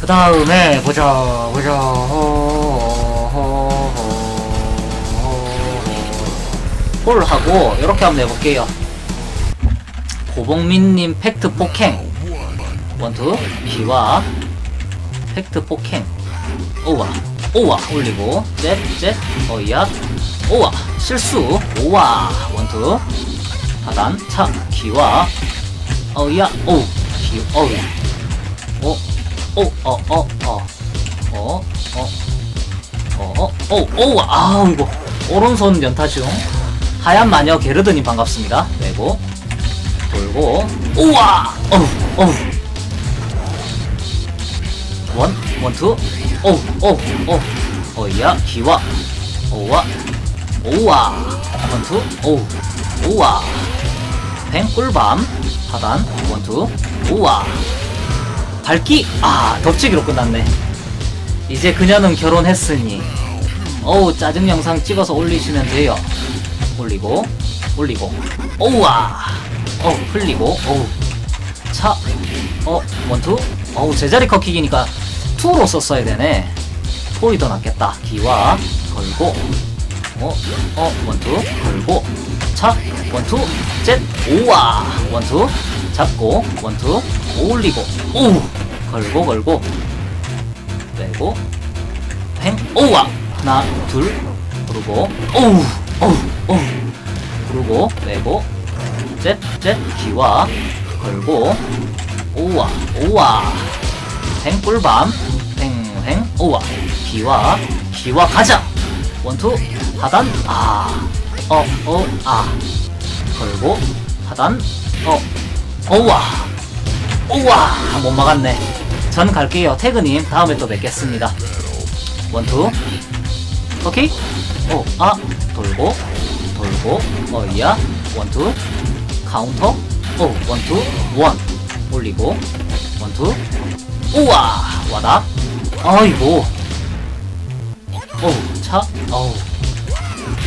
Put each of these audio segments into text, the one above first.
그 다음에 보자 보자. 홀 하고 이렇게 한번 해볼게요. 고봉민님 팩트 폭행. 원투 기와. 팩트 폭행. 오와 오와 올리고. 셋셋 어이야. 오와 실수. 오와. 원투. 하단 차 기와. 어이야 오기 어이. 오 오어어어어어어어 오와 아우 이거 오른손 연타 중 하얀 마녀 게르드님 반갑습니다. 내고 돌고. 우와 어우 어우 원 원투. 오우 오우 오우 어이야 기와. 오와. 오와. 원투. 오우 오와. 뱅꿀밤. 하단 원투. 오와 밝기 아 덮치기로 끝났네. 이제 그녀는 결혼했으니. 어우 짜증 영상 찍어서 올리시면 돼요. 올리고 올리고. 오우와! 어 흘리고 어우. 차 어 원투. 어우 제자리 컷킥이니까 투로 썼어야 되네. 포이 더 낫겠다. 기와 걸고 어 어 원투 걸고 차 원투 셋 오와 원투 잡고 원투 올리고 오 걸고 걸고 빼고 팽 오와 하나 둘 그리고 오우 오우 오우 그리고 빼고 셋 셋 기와 걸고 오와 오와 팽 꿀밤 팽 팽 오와 기와 기와 가자 원투 하단 아 어 어 아. 걸고 하단 어 오와 오와 못 막았네. 전 갈게요. 태그님 다음에 또 뵙겠습니다. 원투. 오케이. 오아. 돌고 돌고. 어이야. 원투. 카운터. 오 원투. 원. 올리고. 원투. 우와. 와다. 아이고. 오 차 어우.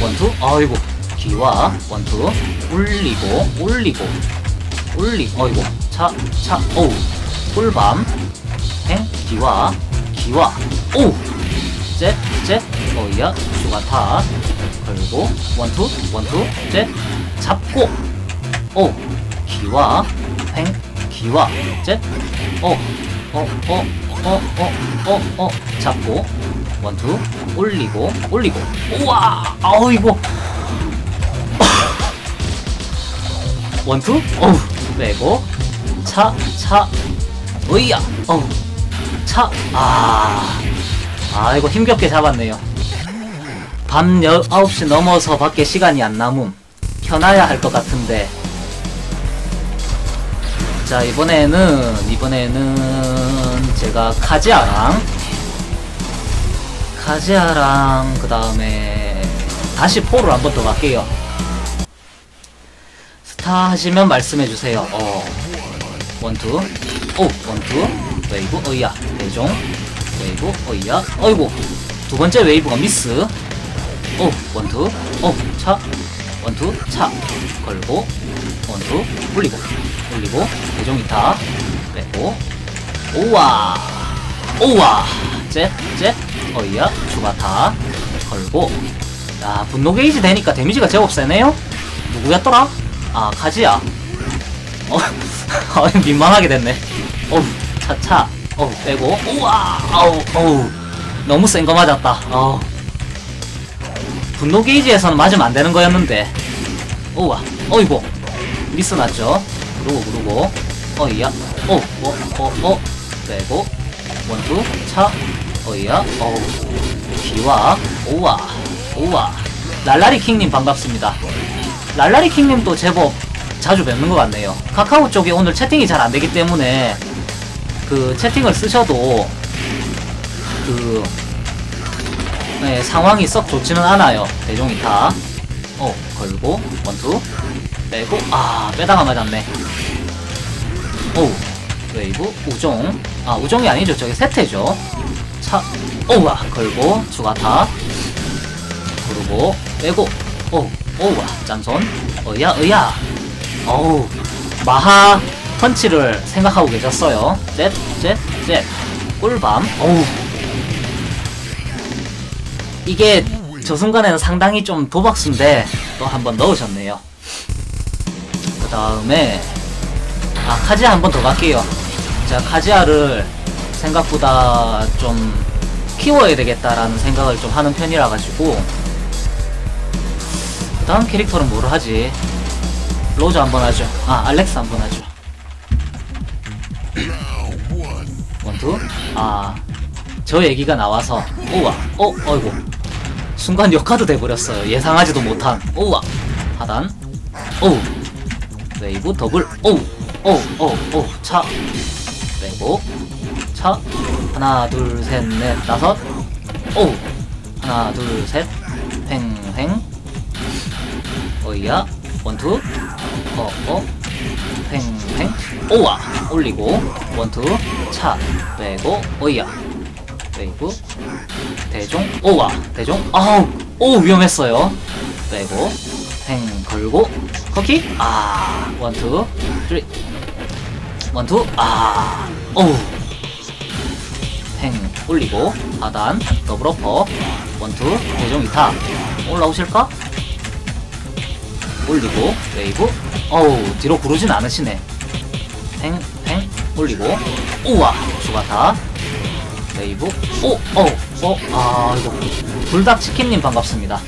원투. 아이고. 기와 원투. 올리고 올리고 올리 어이고 차차. 오우. 꿀밤. 행 기와 기와. 오우. 셋셋. 어이야. 수가타 걸고 원투 원투. 셋. 잡고. 오 기와 행 기와. 셋어어어 어 어 어 어. 잡고 원투 올리고 올리고. 우와! 아우이고 원투? 어우 빼고. 차차 어이야. 어우 차아. 아 이거 힘겹게 잡았네요. 밤 9시 넘어서 밖에 시간이 안 남음. 켜놔야 할 것 같은데. 자 이번에는 이번에는 제가 카지아랑 카지아랑 그 다음에 다시 포를 한 번 더 갈게요. 스타 하시면 말씀해주세요. 어. 원투. 오 원투. 웨이브 어이야. 대종. 웨이브 어이야. 어이구. 두 번째 웨이브가 미스. 오 원투. 오차. 원투. 차. 걸고. 원투. 올리고. 올리고. 대종 이타. 빼고. 오와. 오와. 셋셋 어이야? 추가타 걸고. 야 분노 게이지 되니까 데미지가 제법 세네요? 누구였더라? 아 카지야. 어, 어 민망하게 됐네. 어우 차차. 어우 빼고. 우와 어우 어우. 너무 센 거 맞았다. 어우 분노 게이지에서는 맞으면 안 되는 거였는데. 우와 어이구. 미스 났죠? 그러고 그러고. 어이야. 어어어어. 빼고. 원투 차 어이야? 어우. 기와 오와 오와. 랄라리 킹님 반갑습니다. 랄라리 킹님도 제법 자주 뵙는 것 같네요. 카카오 쪽에 오늘 채팅이 잘 안되기 때문에 그 채팅을 쓰셔도 그 네, 상황이 썩 좋지는 않아요. 대종이 다. 어, 걸고 원투. 빼고 아 빼다가 맞았네. 오 웨이브 우종. 아 우종이 아니죠. 저게 세태죠 차 오와 걸고 추가타 그리고 빼고 오 오와 짠손 어야 어야. 어우 마하 펀치를 생각하고 계셨어요. 셋 셋 셋. 꿀밤 어우. 이게 저 순간에는 상당히 좀 도박수인데 또 한 번 넣으셨네요. 그 다음에 아 카지아 한 번 더 갈게요. 제가 카지아를 생각보다 좀 키워야 되겠다라는 생각을 좀 하는 편이라 가지고. 그 다음 캐릭터는 뭐를 하지? 로즈 한번 하죠. 아 알렉스 한번 하죠. 원투. 아저 얘기가 나와서 오와. 어 어이구. 순간 역카드 돼버렸어요. 예상하지도 못한 오와. 하단. 오우. 웨이브 더블. 오우. 오우 오우 오우. 차. 웨이브 차 하나 둘 셋 넷 다섯. 오우 하나 둘 셋. 횡횡. 어이야. 원투. 어어. 횡횡. 오와! 올리고. 원투. 차 빼고. 어이야. 빼고. 대종. 오와! 대종. 아우! 오! 위험했어요. 빼고. 횡 걸고. 커키? 아! 원투. 쓰리. 원투. 아! 오우 횡 올리고 하단 더블 어퍼. 원투 대종 이타. 올라오실까? 올리고 웨이브. 어우 뒤로 구르진 않으시네. 팽팽 올리고. 우와 추가타. 웨이브. 오어어아 이거 불닭치킨님 반갑습니다.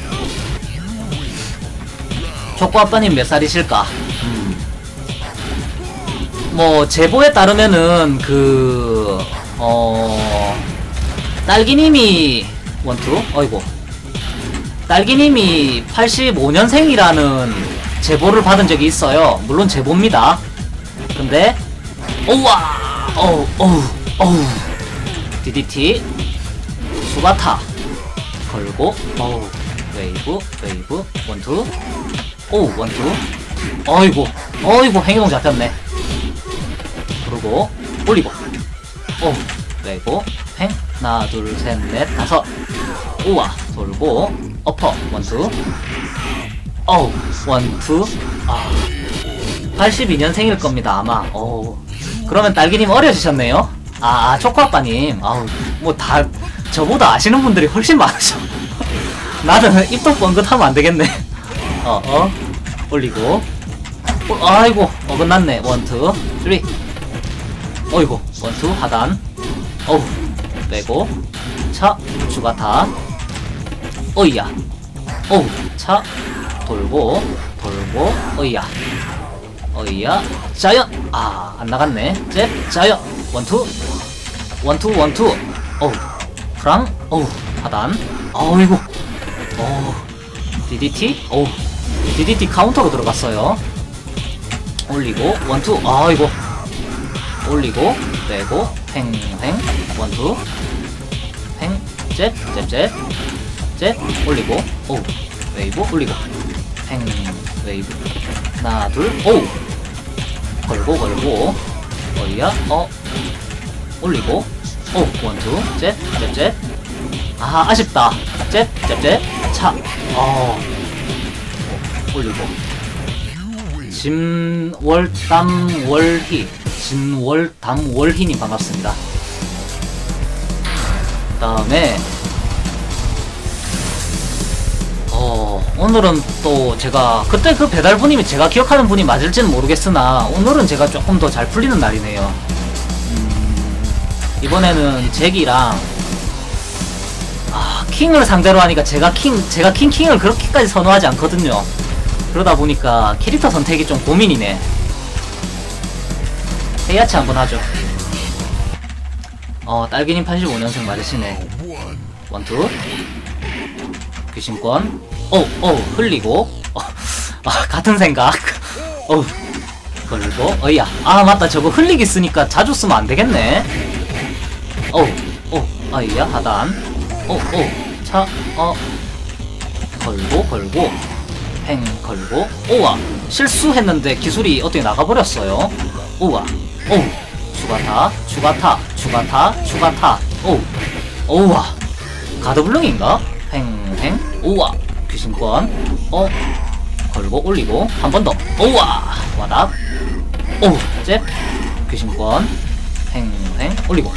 초코아빠님 몇 살이실까? 음. 뭐 제보에 따르면은 그 어 딸기님이 원투? 어이고. 딸기님이 85년생이라는 제보를 받은 적이 있어요. 물론 제보입니다. 근데 오와! 어우 어우 어우. DDT 수바타. 걸고 어우. 웨이브 웨이브. 원투. 오우 원투. 어이구 어이구 행동 잡혔네. 그리고 올리고 오 웨이브 행 하나 둘 셋 넷 다섯. 우와 돌고 어퍼 원투. 어우 원투. 아 82년 생일 겁니다 아마. 어우 그러면 딸기님 어려지셨네요? 아, 아 초코아빠님. 아우 뭐 다 저보다 아시는 분들이 훨씬 많으셔. 나는 입도 뻥긋하면 안되겠네. 어어. 올리고. 어, 아이고 어긋났네. 원투 쓰리. 어이구 원투 하단. 어우 빼고. 차 추가타 어이야. 어우 차 돌고 돌고 어이야. 어이야. 자연 아 안나갔네. 잽 자연 원투. 원투 원투. 어우 프랑. 어우 하단. 어이구 어우 DDT 어우 DDT 카운터로 들어갔어요. 올리고 원투. 아이고 올리고 빼고 팽팽. 원투. 팽잽잽잽. 잽 올리고 오 웨이브 올리고. 팽 웨이브. 하나 둘오 걸고 걸고. 어이야? 어. 올리고. 오 원투. 잽잽잽. 아 아쉽다. 잽잽잽. 차어. 올리고. 진월담 월희 진월 담 월희님 반갑습니다. 그 다음에 어 오늘은 또 제가 그때 그 배달분이 제가 기억하는 분이 맞을지는 모르겠으나 오늘은 제가 조금 더 잘 풀리는 날이네요. 음, 이번에는 잭이랑 아 킹을 상대로 하니까 제가 킹 제가 킹킹을 그렇게까지 선호하지 않거든요. 그러다 보니까 캐릭터 선택이 좀 고민이네 헤야치 한번 하죠. 어 딸기님 85년생 맞으시네. 원투. 귀신권. 어우 어우 흘리고. 어, 아 같은 생각. 어우 걸고. 어이야. 아 맞다. 저거 흘리기 쓰니까 자주 쓰면 안되겠네. 어우 어 아이야 하단. 어어차어. 걸고 걸고. 팽 걸고. 오와. 실수했는데 기술이 어떻게 나가버렸어요? 오와 오 추가타 추가타 추가타 추가타. 오 오와. 가드블릉인가? 팽팽 오와. 귀신권. 어 걸고 올리고 한 번 더. 오와. 와답. 오잽 귀신권. 팽팽 올리고.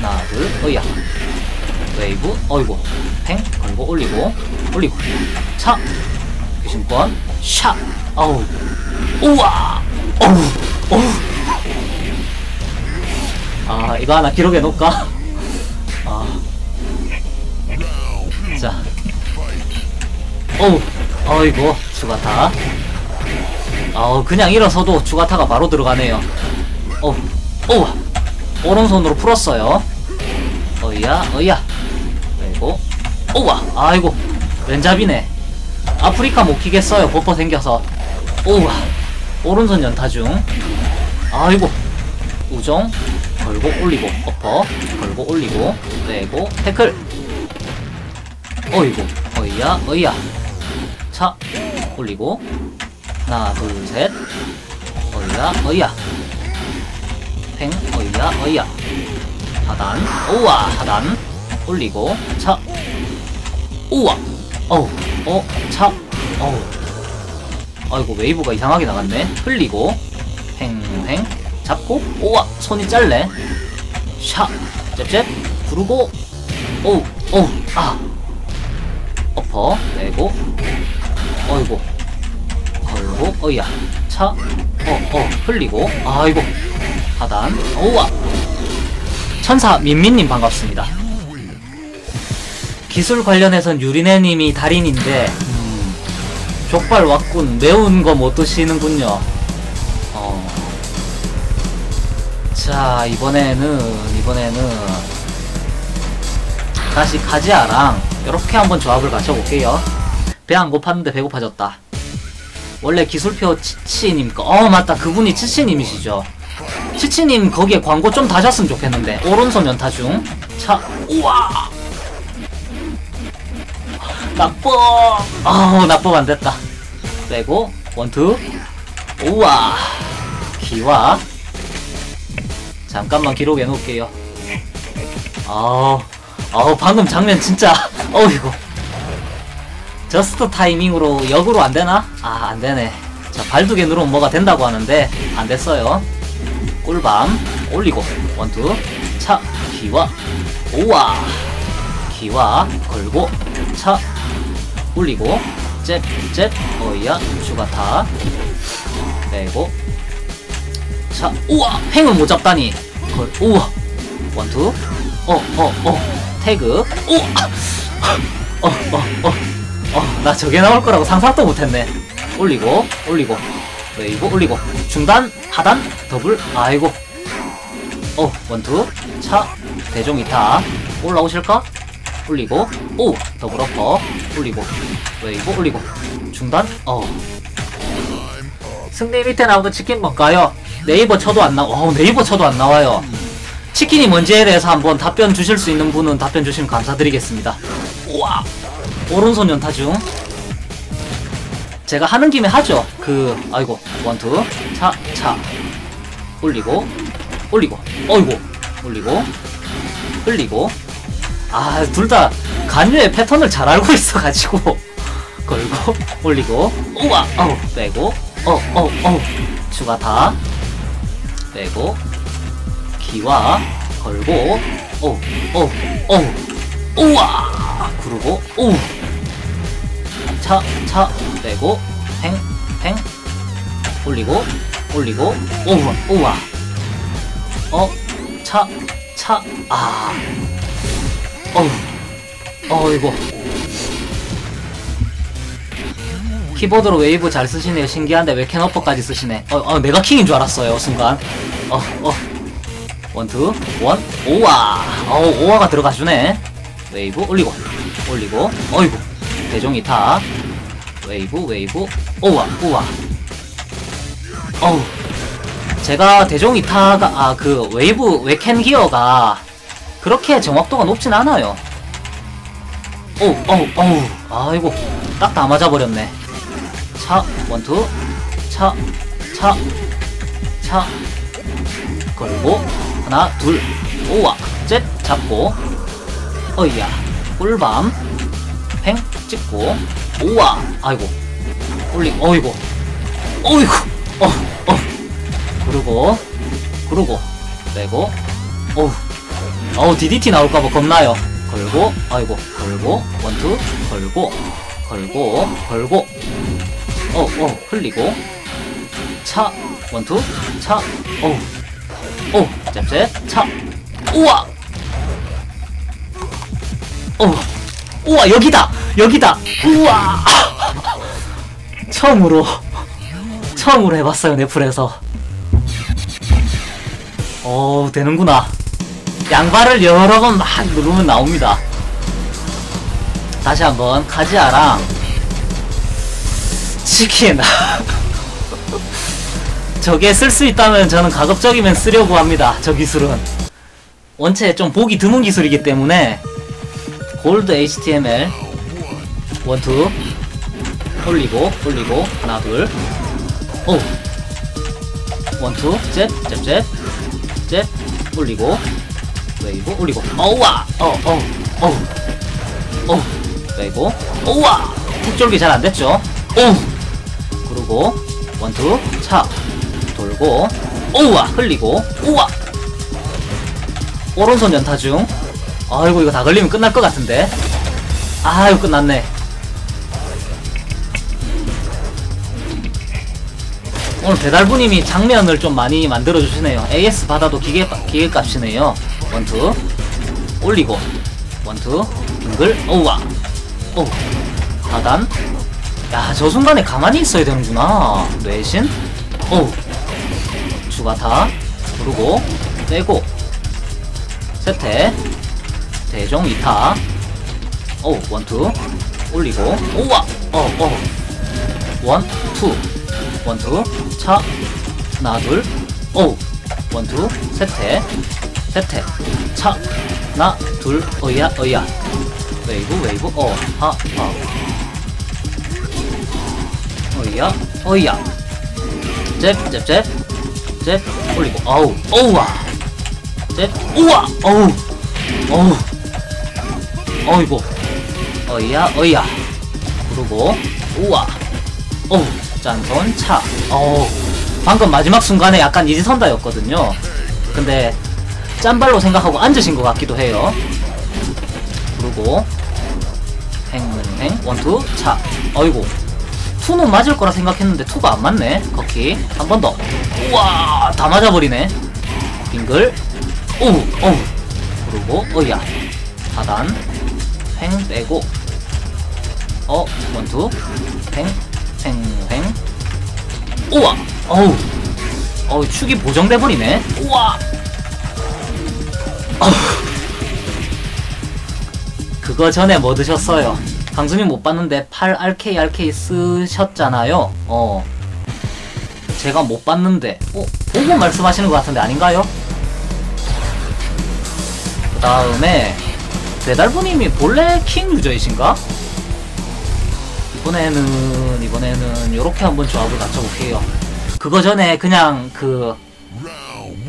하나 둘 어이야. 웨이브 어이구. 팽 걸고 올리고 올리고. 차. 귀신권. 샷 어우. 우와. 어우 어우 아 이거 하나 기록해 놓을까? 아. 자. 어우 어이구 추가타. 어 그냥 일어서도 추가타가 바로 들어가네요. 어우 어우. 오른손으로 풀었어요. 어이야 어이야. 그리고. 오와 아이고. 왼잡이네. 아프리카 못 키겠어요 버퍼 생겨서. 오와. 오른손 연타 중. 아이고. 우정 걸고 올리고 어퍼. 걸고 올리고 빼고 태클. 어이구 어이야 어이야. 차 올리고. 하나 둘 셋. 어이야 어이야. 팽 어이야 어이야. 하단 우와 하단. 올리고 차. 우와. 어우 어차. 어우. 아이고 웨이브가 이상하게 나갔네. 흘리고. 팽팽 잡고 우와 손이 짧네 샤 잽잽. 구르고 오우 오우 아. 어퍼 내고. 어이고 걸고 어이야. 차 어어 흘리고. 아이고. 하단 우와. 천사 민민님 반갑습니다. 기술 관련해선 유리네님이 달인인데 음, 족발 왔군. 매운 거 못 드시는군요 자 이번에는 이번에는 다시 카지아랑 이렇게 한번 조합을 맞춰볼게요. 배 안 고팠는데 배고파졌다. 원래 기술표 치치님 거, 어 맞다. 그분이 치치님이시죠. 치치님 거기에 광고 좀 다셨으면 좋겠는데. 오른손 연타 중차 우와! 나빠 아우 나쁨 안됐다. 빼고 원투. 우와! 기와 잠깐만 기록해 놓을게요. 아우 아우 방금 장면 진짜 어이구. 저스트 타이밍으로 역으로 안되나? 아 안되네. 자 발두개 누르면 뭐가 된다고 하는데 안됐어요. 꿀밤 올리고 원투 차 기와 우와. 기와 걸고 차 올리고 잽잽 어이야 슈가타 빼고 자 우와! 팽을 못 잡다니. 걸 우와! 원투. 어어어. 태그. 우와! 어어어어나 저게 나올 거라고 상상도 못했네. 올리고 올리고. 웨이브 올리고. 중단 하단 더블 아이고. 어 원투. 차 대종 이타. 올라오실까? 올리고. 오! 더블 어퍼. 올리고. 웨이브 올리고. 중단 어. 승리 밑에 나오는 치킨 뭔가요? 네이버 쳐도 안 나와 어, 네이버 쳐도 안 나와요. 치킨이 뭔지에 대해서 한번 답변 주실 수 있는 분은 답변 주시면 감사드리겠습니다. 우와 오른손 연타 중. 제가 하는 김에 하죠. 그 아이고 원투 차차. 올리고 올리고 어이고 올리고 흘리고. 아 둘 다 간유의 패턴을 잘 알고 있어가지고. 걸고 올리고 우와 어우 빼고 어어어 어, 추가 다 빼고 기와 걸고 오오오 우와! 구르고 오차차 빼고 팽팽. 올리고 올리고 오와 오와. 어 차 차 아. 어우 어이구 키보드로 웨이브 잘 쓰시네요. 신기한데 왜 캔어퍼까지 쓰시네? 어, 어 내가 킹인 줄 알았어요 순간. 어 어. 원투 원 오와. 어 오와가 들어가주네. 웨이브 올리고. 올리고. 어이구. 대종이 타. 웨이브 웨이브. 오와 오와. 어우. 제가 대종이 타가 아 그 웨이브 웨캔 기어가 그렇게 정확도가 높진 않아요. 오우 어우 어우. 아이고. 딱 다 맞아버렸네 차 원투. 차 차, 차. 걸고 하나 둘 오와. 셋 잡고. 어이야. 꿀밤. 팽 찍고. 오와. 아이고. 올리 어이고 어이구. 어어. 그러고 그러고. 빼고. 어우 어우 DDT 나올까봐 겁나요. 걸고 아이고. 걸고 원투. 걸고 걸고 걸고 어 어. 흘리고. 차. 원투. 차. 어우 오 잽잽. 차. 우와! 어. 우와 여기다! 여기다! 우와! 처음으로. 처음으로 해봤어요 넷플에서. 어 되는구나. 양발을 여러 번 막 누르면 나옵니다. 다시 한번 카지아랑 치킨 저게 쓸 수 있다면 저는 가급적이면 쓰려고 합니다 저 기술은. 원체 좀 보기 드문 기술이기 때문에. 골드 HTML 원투. 올리고 올리고. 하나 둘. 오. 원투. 잽잽잽. 잽 올리고. 웨이브 올리고. 어우와! 어어 어우 어우 웨이브. 어우와! 툭졸기 잘 안됐죠? 오 그리고 원투 차. 돌고 오우와 흘리고 오우와. 오른손 연타 중. 아이고 이거 다 걸리면 끝날 것 같은데. 아이고 끝났네. 오늘 배달부님이 장면을 좀 많이 만들어주시네요. AS 받아도 기계, 기계값이네요. 원투 올리고. 원투 빙글 오우와. 오. 하단 야 저 순간에 가만히 있어야 되는구나. 뇌신? 오. 추가타 누르고 빼고. 세태. 대종 2타. 오 원투. 올리고. 오와! 어 어. 원 투. 원투. 차. 하나 둘오. 원투. 세태. 세태. 차. 하나 둘. 어이야 어이야. 웨이브 웨이브. 어 하 하 어이야? 어이야. 잽잽잽. 잽 올리고. 어우. 어우와. 잽 우와. 어우. 어우. 어이고 어이야 어이야. 그러고. 우와. 어우. 짠손 차. 어우. 방금 마지막 순간에 약간 이지선다였거든요. 근데 짠발로 생각하고 앉으신 것 같기도 해요. 그리고. 행행 원투 차. 어이고 투는 맞을 거라 생각했는데 투가 안 맞네. 커키. 한번 더. 우와 다 맞아버리네. 빙글. 오우 어우 그리고 어이야. 하단. 횡 빼고. 어 원투 횡횡횡. 우와. 어우. 어우 축이 보정돼버리네. 우와. 어우. 그거 전에 뭐 드셨어요? 강수님 못 봤는데 8RK RK 쓰셨잖아요. 어. 제가 못 봤는데, 어, 보고 말씀하시는 것 같은데 아닌가요? 그 다음에, 배달부님이 본래 킹 유저이신가? 이번에는, 이번에는, 요렇게 한번 조합을 맞춰볼게요. 그거 전에 그냥 그,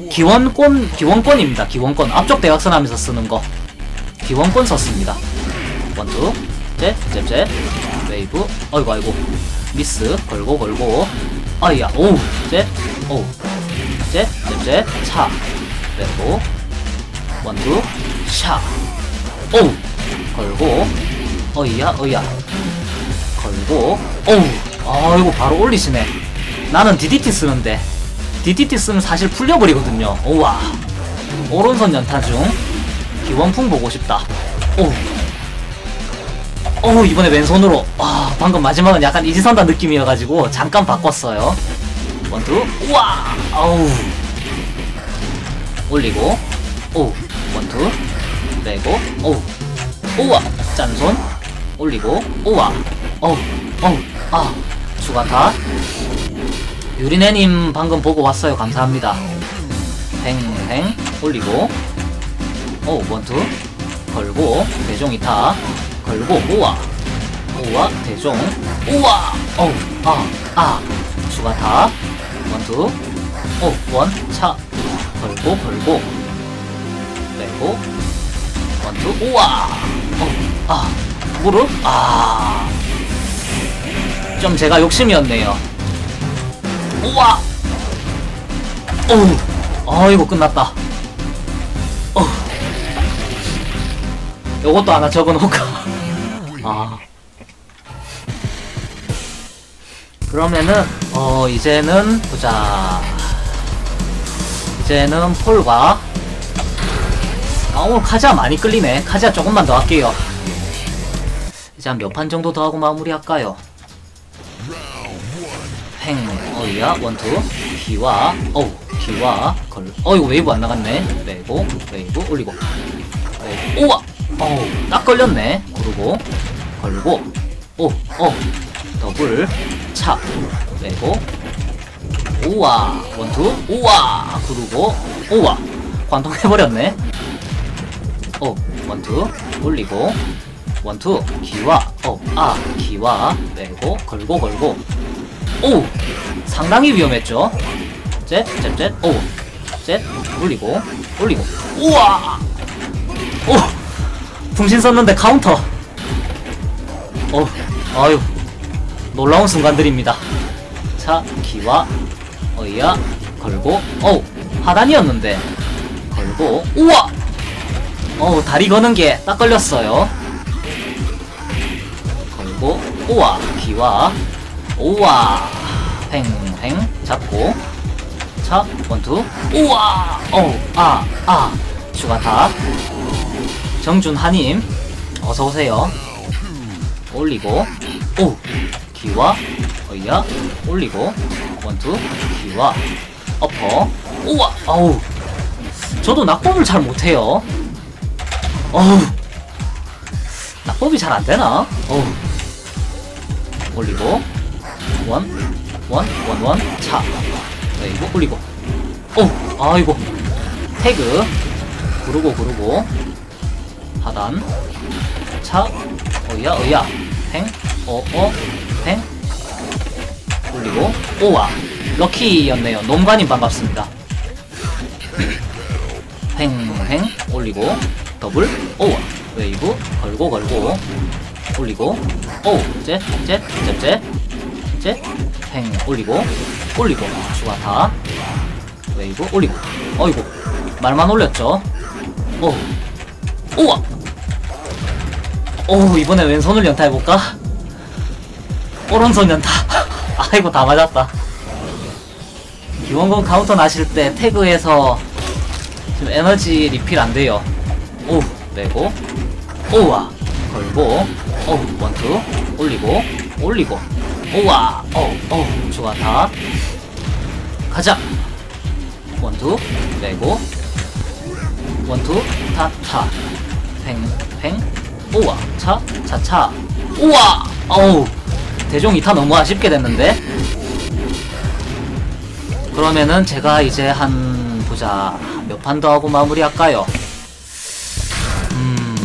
기원권, 기원권입니다. 기원권. 앞쪽 대각선 하면서 쓰는 거. 기원권 썼습니다. 원투, 잽, 잽, 잽, 웨이브, 아이고, 아이고. 미스, 걸고, 걸고. 아이야, 오우, 잽, 오우. 잽, 잽, 잽, 차. 웨이브, 원투, 샤. 오우. 걸고, 어이야, 어이야. 걸고, 오우. 아이고, 바로 올리시네. 나는 DDT 쓰는데. DDT 쓰면 사실 풀려버리거든요. 우와. 오른손 연타 중. 기원풍 보고 싶다. 오. 오 이번에 왼손으로. 아 방금 마지막은 약간 이지선다 느낌이어가지고 잠깐 바꿨어요. 원투. 우와. 아우. 올리고. 오. 원투. 빼고. 오. 우와. 짠손. 올리고. 우와. 어우. 어우. 아. 추가타. 유리네님 방금 보고 왔어요. 감사합니다. 팽팽 올리고 오 원투 걸고 대종 이타 걸고 우와. 우와 대종. 우와. 어우 아아. 추가타 원투 오원차. 걸고 걸고. 빼고. 원투 우와. 어아. 무릎 아좀 제가 욕심이었네요. 우와. 어우. 아이고 끝났다. 어 요것도 하나 적어놓을까 아. 그러면은 어 이제는 보자. 이제는 폴과 아 오늘 카자 많이 끌리네. 카자 조금만 더 할게요. 이제 한 몇 판 정도 더 하고 마무리할까요? 팽 어이야 원투. 기와 어우 기와 걸 어이구 웨이브 안 나갔네. 레고 웨이브 올리고. 웨이브 우와! 어우 딱 걸렸네. 구르고 걸고 오 어 더블 차 레고 우와 원투 우와 구르고 우와. 관통해버렸네. 어 원투 올리고 원투 기와 어아 기와 내고 걸고 걸고. 오 상당히 위험했죠? 셋셋셋 오셋 올리고 올리고. 우와! 오 풍신 썼는데 카운터 어 아유 놀라운 순간들입니다. 자 기와 어이야 걸고 어우 하단이었는데 걸고 우와! 어우 다리 거는 게 딱 걸렸어요. 걸고 우와 기와 우와! 팽팽 잡고 차 원투 우와! 어우 아아 슈가타 정준 하님 어서 오세요 올리고 오 기와 어이야 올리고 원투 기와 어퍼 우와 어우. 저도 낙법을 잘 못해요. 어우. 낙법이 잘 안되나? 어우. 올리고 원, 원, 원, 원, 차. 그리고 올리고. 오, 아이고. 태그. 구르고 구르고. 하단. 차 어이야 어이야. 팽 어어 팽 올리고 오와. 럭키였네요. 놈관님 반갑습니다. 팽팽 올리고 더블 오와. 웨이브 걸고 걸고. 올리고 오셋셋셋셋셋팽 올리고 올리고. 추가타 웨이브 올리고. 어이구. 말만 올렸죠. 오. 우와 오 이번에 왼손을 연타해볼까? 오른손 연타. 아이고 다 맞았다. 기원건 카운터 나실 때 태그에서 지금 에너지 리필 안 돼요. 오 내고. 오와 걸고. 오 원투. 올리고. 올리고. 오와 오오 좋아 다. 가자. 원투 내고. 원투 타타. 팽팽 오와 차 차차 우와 어우 대종 2타 너무 아쉽게 됐는데 그러면은 제가 이제 한 보자 몇 판 더 하고 마무리할까요 음.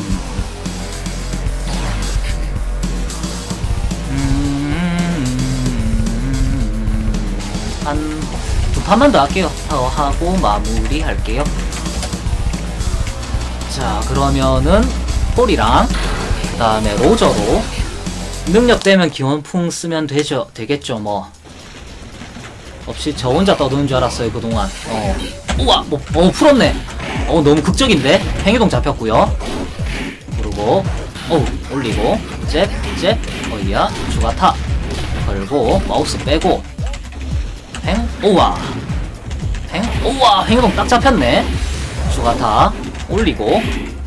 음. 한두 판만 더 할게요 더 하고 마무리할게요 자 그러면은 폴이랑 그 다음에 로저로 능력 되면 기원풍 쓰면 되죠 되겠죠 뭐. 없이 저 혼자 떠드는 줄 알았어요 그동안. 어. 우와 뭐, 어 풀었네. 어 너무 극적인데? 행위동 잡혔고요. 그리고 어 올리고 잽잽 어이야 추가타. 걸고 마우스 빼고. 행 우와. 행 우와 행위동 딱 잡혔네. 추가타 올리고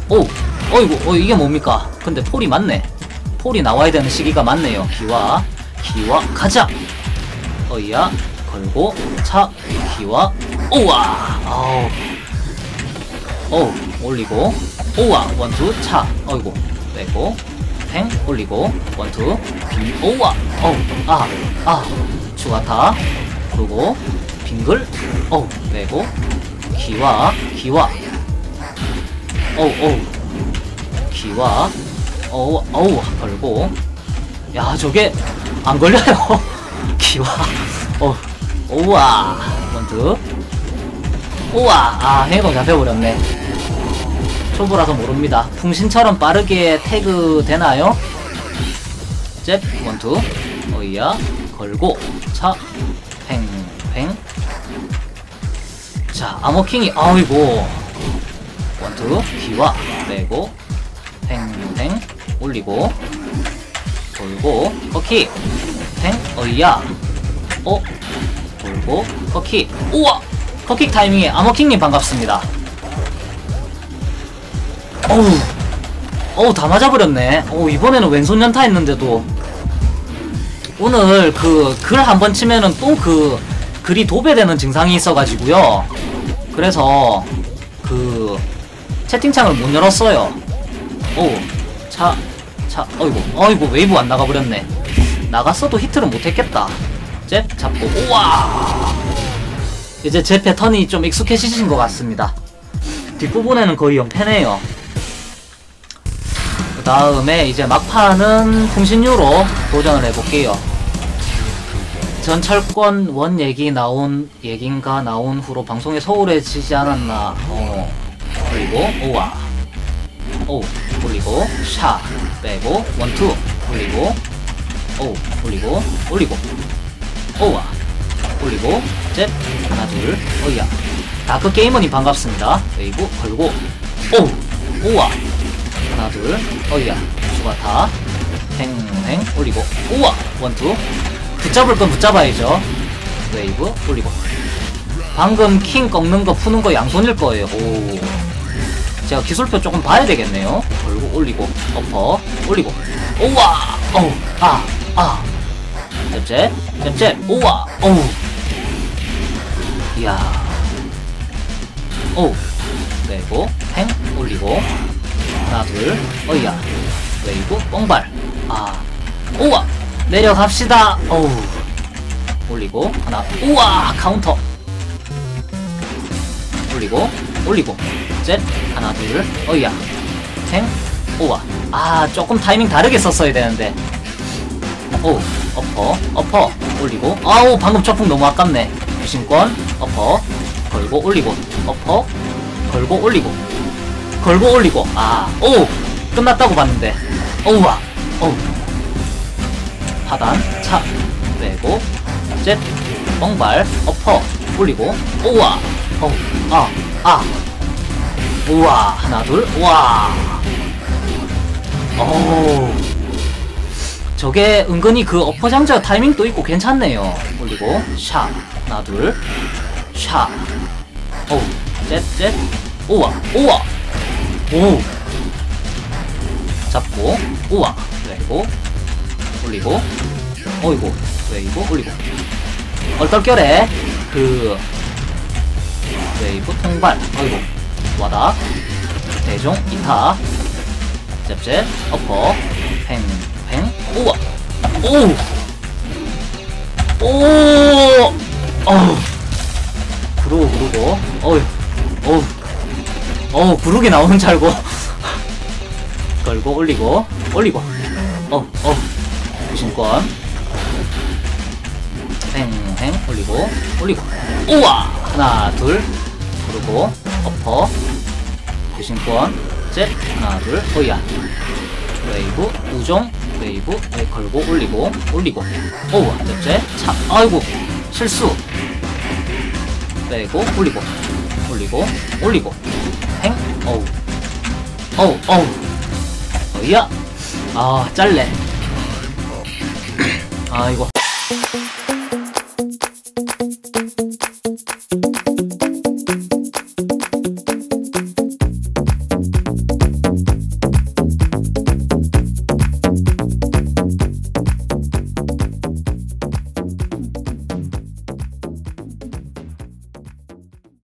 오 어이구 어 이게 뭡니까? 근데 폴이 맞네. 폴이 나와야 되는 시기가 맞네요. 기와 기와 가자. 어이야 걸고 차 기와 오와. 아우 오 올리고 오와. 원투 차. 어이구 빼고 팽 올리고 원투 빙 오와. 어우 아아. 추가타 그리고 빙글. 어우 빼고 기와 기와. 어우 어우 기와 어우 어우 걸고. 야 저게 안 걸려요. 기와. 어 오와. 원투. 우와. 아 행동 잡혀버렸네. 초보라서 모릅니다. 풍신처럼 빠르게 태그 되나요? 잽 원투. 어이야. 걸고. 차. 팽팽. 자 아머킹이 아이고. 원투 기와 빼고 팽팽 올리고 돌고 커킥 팽 어이야. 어 돌고 커킥 우와! 커킥 타이밍에 아머킹님 반갑습니다. 어우 어우 다 맞아버렸네. 어 이번에는 왼손 연타 했는데도. 오늘 그 글 한 번 치면은 또 그 글이 도배되는 증상이 있어가지고요. 그래서 그 채팅창을 못 열었어요 오 차, 차, 어이구, 어이구, 웨이브 안 나가버렸네. 나갔어도 히트를 못했겠다. 잽 잡고, 우와! 이제 제 패턴이 좀 익숙해지신 것 같습니다. 뒷부분에는 거의 연패네요. 그 다음에 이제 막판은 통신유로 도전을 해볼게요. 전철권 원 얘기 나온, 얘긴가 나온 후로 방송에 소홀해지지 않았나, 어, 그리고, 우와. 오 올리고 샤 빼고 원투 올리고 오 올리고 올리고 오와 올리고 잽 하나 둘 어이야. 다크 게이머님 반갑습니다. 웨이브 걸고 오 오와 하나 둘 어이야. 수바타 팽팽 올리고 오와 원투. 붙잡을 건 붙잡아야죠. 웨이브 올리고. 방금 킹 꺾는 거 푸는 거 양손일 거예요. 오 제가 기술표 조금 봐야 되겠네요. 걸고 올리고 엎어 올리고. 오와! 어우 아 아. 잽잽 잽잽. 오와! 어우 이야. 어우 빼고 팽 올리고. 하나 둘. 어이야. 웨이브 뻥발. 아. 오와! 내려갑시다. 어우 올리고 하나. 우와! 카운터. 올리고 올리고. 셋 하나 둘 어이야. 탱 오와. 아 조금 타이밍 다르게 썼어야 되는데. 오 엎어 엎어 올리고. 아우 방금 초풍 너무 아깝네. 유신권 엎어 걸고 올리고. 엎어 걸고 올리고. 걸고 올리고. 아오 끝났다고 봤는데. 오우와 어우 하단 차 빼고. 셋 뻥발 엎어 올리고. 오와 어우 아아. 우와 하나 둘 우와. 오 저게 은근히 그 어퍼장자 타이밍도 있고 괜찮네요. 올리고. 샤. 하나 둘샤. 오우 셋 셋. 우와 우와. 오. 잡고. 우와. 그리고 올리고. 어이고 웨이브 올리고. 얼떨결에 그 웨이브 통발 어이고 와다 대종 이타 잽잽 어퍼 팽팽 우와 오오! 어우! 구르고 구르고 어우 어우 어우 구르기 나오는 줄 알고. 걸고 올리고 올리고. 어어 유신권. 팽팽 올리고 올리고. 우와! 하나 둘 구르고 엎어 유신권 잽 하나 둘 오야 웨이브 우종 웨이브 웨이 걸고 올리고 올리고. 오우 잽잽 차 아이고 실수. 빼고 올리고. 올리고 올리고. 행 어우. 어우 어우. 어이야. 아 짤래. 아이고